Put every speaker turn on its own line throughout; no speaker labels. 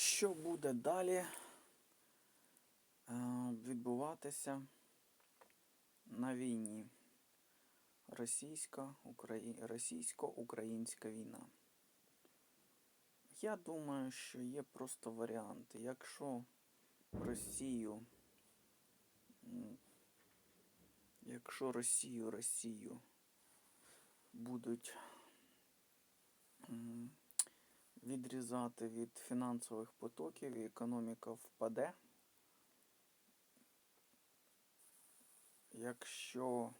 Що буде далі е, відбуватися на війні? Російсько-українська війна. Я думаю, що є просто варіанти. Якщо Росію, якщо Росію, Росію будуть відрізати від фінансових потоків і економіка впаде. Якщо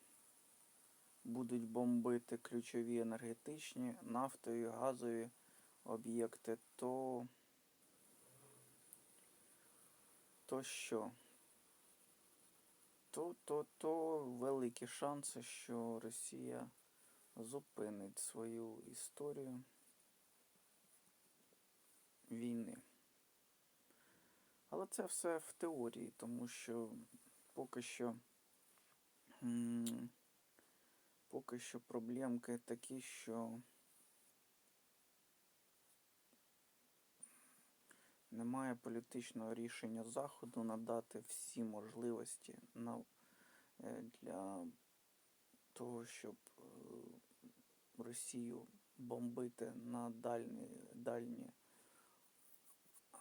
будуть бомбити ключові енергетичні, нафтові, газові об'єкти, то, то що? То, то, то великі шанси, що Росія зупинить свою історію війни. Але це все в теорії, тому що поки що поки що проблемки такі, що немає політичного рішення Заходу надати всі можливості на, е, для того, щоб е, Росію бомбити на дальні, дальні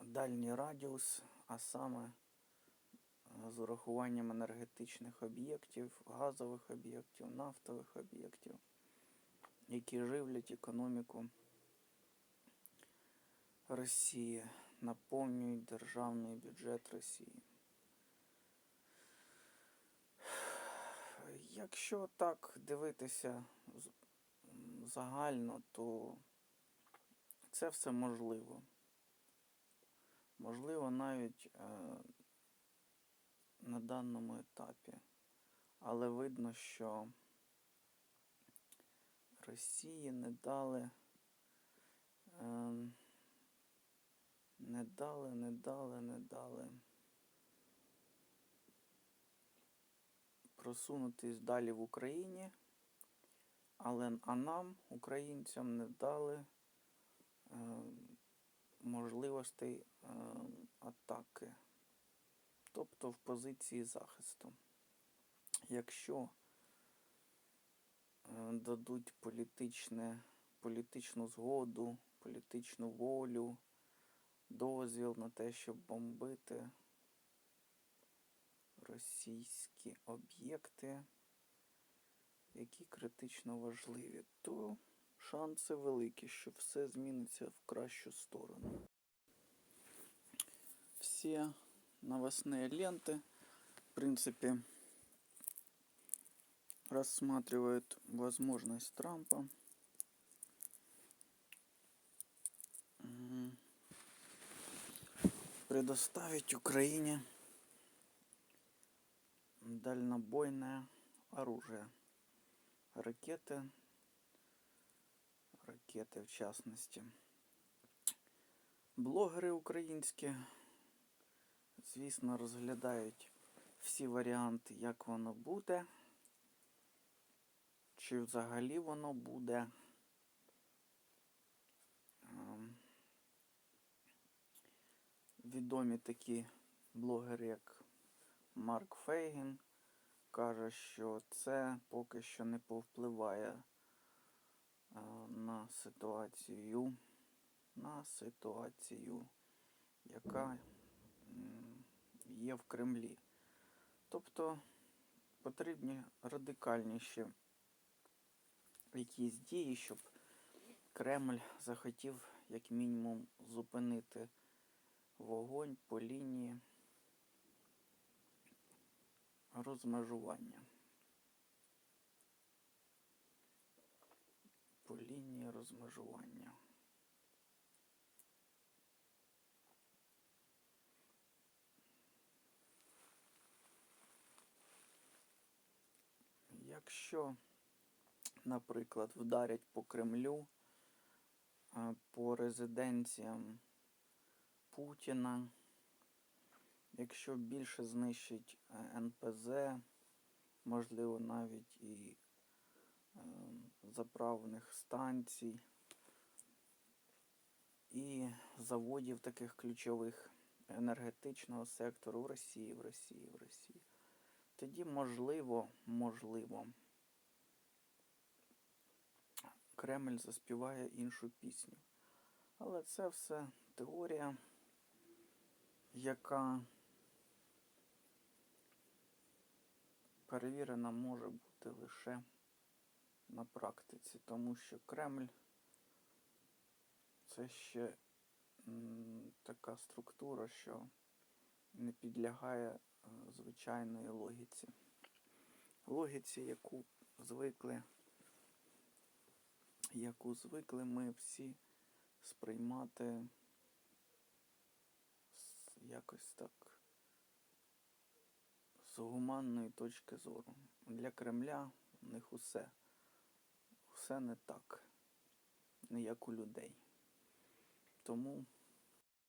дальній радіус, а саме е, з урахуванням енергетичних об'єктів, газових об'єктів, нафтових об'єктів, які живлять економіку Росії, наповнюють державний бюджет Росії. Якщо так дивитися загально, то це все можливо. Можливо, навіть е, на даному етапі. Але видно, що Росії не дали, е, не дали, не дали, не дали просунутись далі в Україні, але а нам, українцям, не дали е, можливостей е, атаки, тобто в позиції захисту. Якщо е, дадуть політичне, політичну згоду, політичну волю, дозвіл на те, щоб бомбити російські об'єкти, які критично важливі, то шанси великі, що все зміниться в кращу сторону. Все новостные ленты, в принципе, рассматривают возможность Трампа предоставить Украине дальнобойное оружие. Ракеты, ракети в частності. Блогери українські, звісно, розглядають всі варіанти, як воно буде, чи взагалі воно буде. Ем, Відомі такі блогери, як Марк Фейгін, каже, що це поки що не повпливає на ситуацію, на ситуацію, яка є в Кремлі. Тобто потрібні радикальніші якісь дії, щоб Кремль захотів як мінімум зупинити вогонь по лінії розмежування. Лінії розмежування. Якщо, наприклад, вдарять по Кремлю, по резиденціям Путіна, якщо більше знищить е, НПЗ, можливо, навіть і заправних станцій, і заводів таких ключових енергетичного сектору в Росії, в Росії, в Росії. Тоді можливо, можливо, Кремль заспіває іншу пісню. Але це все теорія, яка перевірена може бути лише на практиці, тому що Кремль це ще така структура, що не підлягає е, звичайної логіці. Логіці, яку звикли, яку звикли ми всі сприймати якось так з гуманної точки зору. Для Кремля в них усе, усе не так, не як у людей. Тому